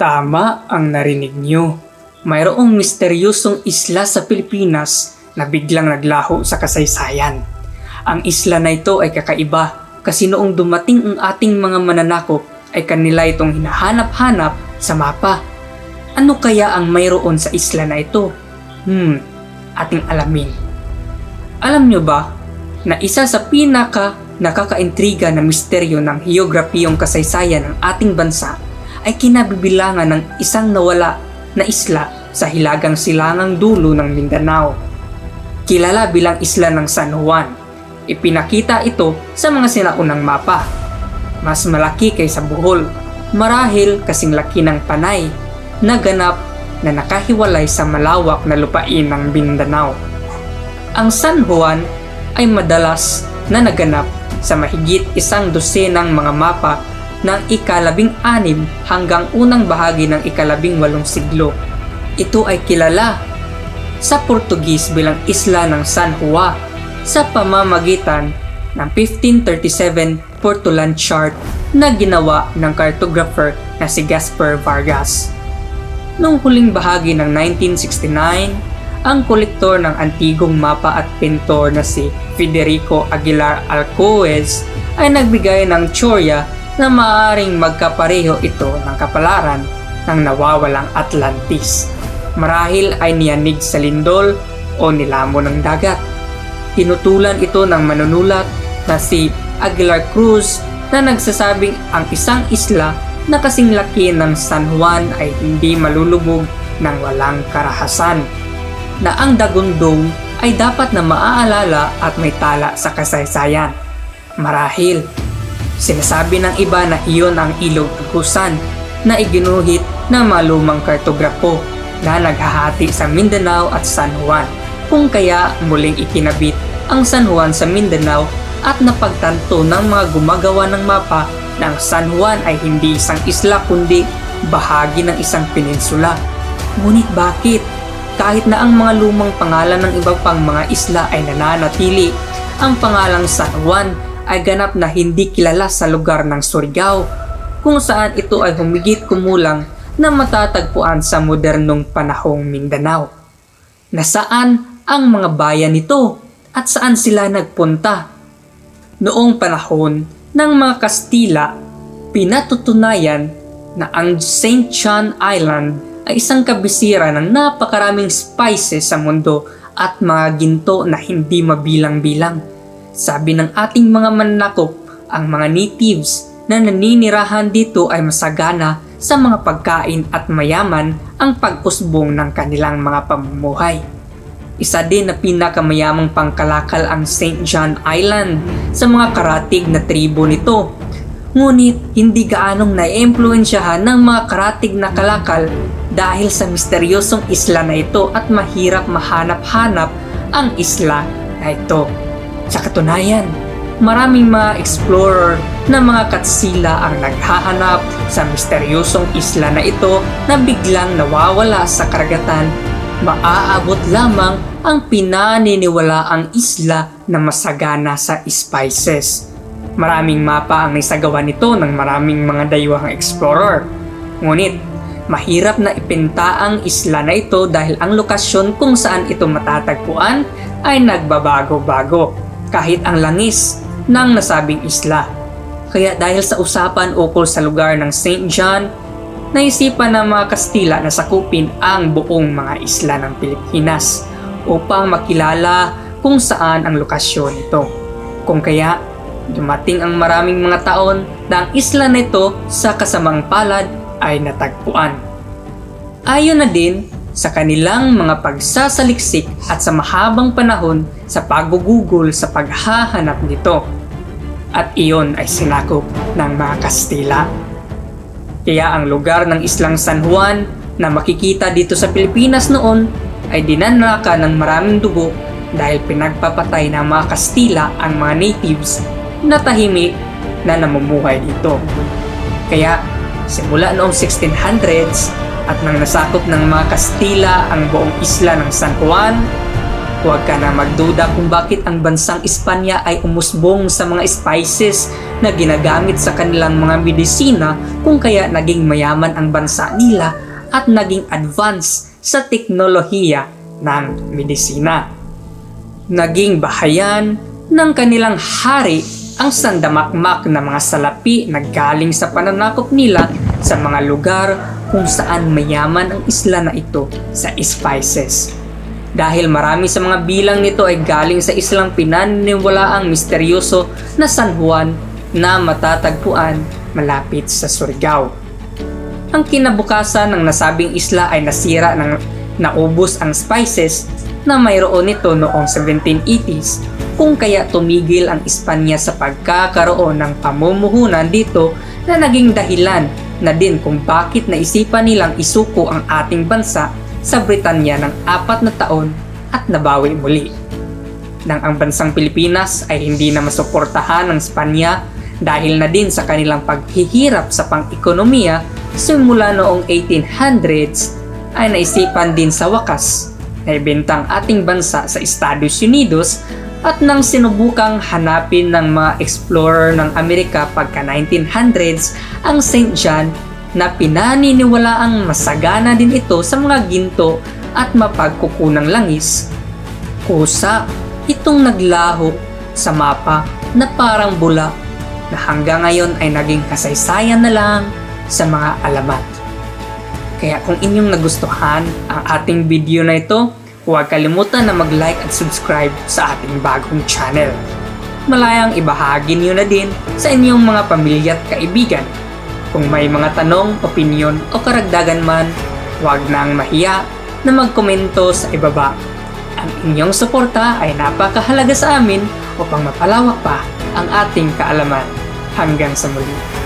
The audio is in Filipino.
Tama ang narinig nyo. Mayroong misteryosong isla sa Pilipinas na biglang naglaho sa kasaysayan. Ang isla na ito ay kakaiba kasi noong dumating ang ating mga mananakop ay kanila itong hinahanap-hanap sa mapa. Ano kaya ang mayroon sa isla na ito? Hmm, ating alamin. Alam nyo ba na isa sa pinaka nakakaintriga na misteryo ng heograpiyong kasaysayan ng ating bansa ay kinabibilangan ng isang nawala na isla sa hilagang silangang dulo ng Mindanao. Kilala bilang isla ng San Juan. Ipinakita ito sa mga sinaunang mapa. Mas malaki kaysa Bohol, marahil kasing laki ng Panay, na ganap na nakahiwalay sa malawak na lupain ng Mindanao. Ang San Juan ay madalas na naganap sa mahigit isang dosenang mga mapa ng ikalabing anim hanggang unang bahagi ng ikalabing walong siglo. Ito ay kilala sa Portugis bilang isla ng San Juan sa pamamagitan ng 1537 Portolan Chart na ginawa ng cartographer na si Gaspar Vargas. Noong huling bahagi ng 1969, ang kolektor ng antigong mapa at pintor na si Federico Aguilar Alcoez ay nagbigay ng tsorya na maaaring magkapareho ito ng kapalaran ng nawawalang Atlantis. Marahil ay niyanig sa lindol o nilamo ng dagat. Tinutulan ito ng manunulat na si Aguilar Cruz na nagsasabing ang isang isla na kasing laki ng San Juan ay hindi malulubog ng walang karahasan na ang dagundong ay dapat na maaalala at may tala sa kasaysayan. Marahil, sinasabi ng iba na iyon ang ilog tugusan na iginuhit ng malumang kartograpo na naghahati sa Mindanao at San Juan. Kung kaya muling ikinabit ang San Juan sa Mindanao at napagtanto ng mga gumagawa ng mapa na ang San Juan ay hindi isang isla kundi bahagi ng isang peninsula. Ngunit bakit? kahit na ang mga lumang pangalan ng iba pang mga isla ay nananatili, ang pangalang San Juan ay ganap na hindi kilala sa lugar ng Surigao, kung saan ito ay humigit kumulang na matatagpuan sa modernong panahong Mindanao. Nasaan ang mga bayan nito at saan sila nagpunta? Noong panahon ng mga Kastila, pinatutunayan na ang St. John Island ay isang kabisira ng napakaraming spices sa mundo at mga ginto na hindi mabilang-bilang. Sabi ng ating mga manakop, ang mga natives na naninirahan dito ay masagana sa mga pagkain at mayaman ang pag-usbong ng kanilang mga pamumuhay. Isa din na pinakamayamang pangkalakal ang St. John Island sa mga karatig na tribo nito. Ngunit hindi gaanong naiimpluensyahan ng mga karatig na kalakal dahil sa misteryosong isla na ito at mahirap mahanap-hanap ang isla na ito. Sa katunayan, maraming mga explorer na mga katsila ang naghahanap sa misteryosong isla na ito na biglang nawawala sa karagatan, maaabot lamang ang pinaniniwalaang isla na masagana sa spices. Maraming mapa ang naisagawa nito ng maraming mga daywang explorer. Ngunit Mahirap na ipinta ang isla na ito dahil ang lokasyon kung saan ito matatagpuan ay nagbabago-bago kahit ang langis ng nasabing isla. Kaya dahil sa usapan ukol sa lugar ng St. John, naisipan ng mga Kastila na sakupin ang buong mga isla ng Pilipinas upang makilala kung saan ang lokasyon nito. Kung kaya, dumating ang maraming mga taon na ang isla na ito sa kasamang palad ay natagpuan. Ayon na din sa kanilang mga pagsasaliksik at sa mahabang panahon sa pagugugol sa paghahanap nito. At iyon ay sinakop ng mga Kastila. Kaya ang lugar ng Islang San Juan na makikita dito sa Pilipinas noon ay dinanaka ng maraming dugo dahil pinagpapatay ng mga Kastila ang mga natives na tahimik na namumuhay dito. Kaya simula noong 1600s at nang nasakop ng mga Kastila ang buong isla ng San Juan, Huwag ka na magduda kung bakit ang bansang Espanya ay umusbong sa mga spices na ginagamit sa kanilang mga medisina kung kaya naging mayaman ang bansa nila at naging advance sa teknolohiya ng medisina. Naging bahayan ng kanilang hari ang sandamakmak na mga salapi na galing sa pananakop nila sa mga lugar kung saan mayaman ang isla na ito sa spices. Dahil marami sa mga bilang nito ay galing sa islang pinaniniwalaang misteryoso na San Juan na matatagpuan malapit sa Surigao. Ang kinabukasan ng nasabing isla ay nasira ng naubos ang spices na mayroon nito noong 1780s kung kaya tumigil ang Espanya sa pagkakaroon ng pamumuhunan dito na naging dahilan na din kung bakit naisipan nilang isuko ang ating bansa sa Britanya ng apat na taon at nabawi muli. Nang ang bansang Pilipinas ay hindi na masuportahan ng Espanya dahil na din sa kanilang paghihirap sa pang-ekonomiya simula noong 1800s ay naisipan din sa wakas na ibentang ating bansa sa Estados Unidos at nang sinubukang hanapin ng mga explorer ng Amerika pagka 1900s ang St. John na pinaniniwalaang masagana din ito sa mga ginto at mapagkukunang langis. Kusa, itong naglaho sa mapa na parang bula na hanggang ngayon ay naging kasaysayan na lang sa mga alamat. Kaya kung inyong nagustuhan ang ating video na ito, huwag kalimutan na mag-like at subscribe sa ating bagong channel. Malayang ibahagi niyo na din sa inyong mga pamilya at kaibigan. Kung may mga tanong, opinion o karagdagan man, huwag nang mahiya na magkomento sa ibaba. Ang inyong suporta ay napakahalaga sa amin upang mapalawak pa ang ating kaalaman. Hanggang sa muli.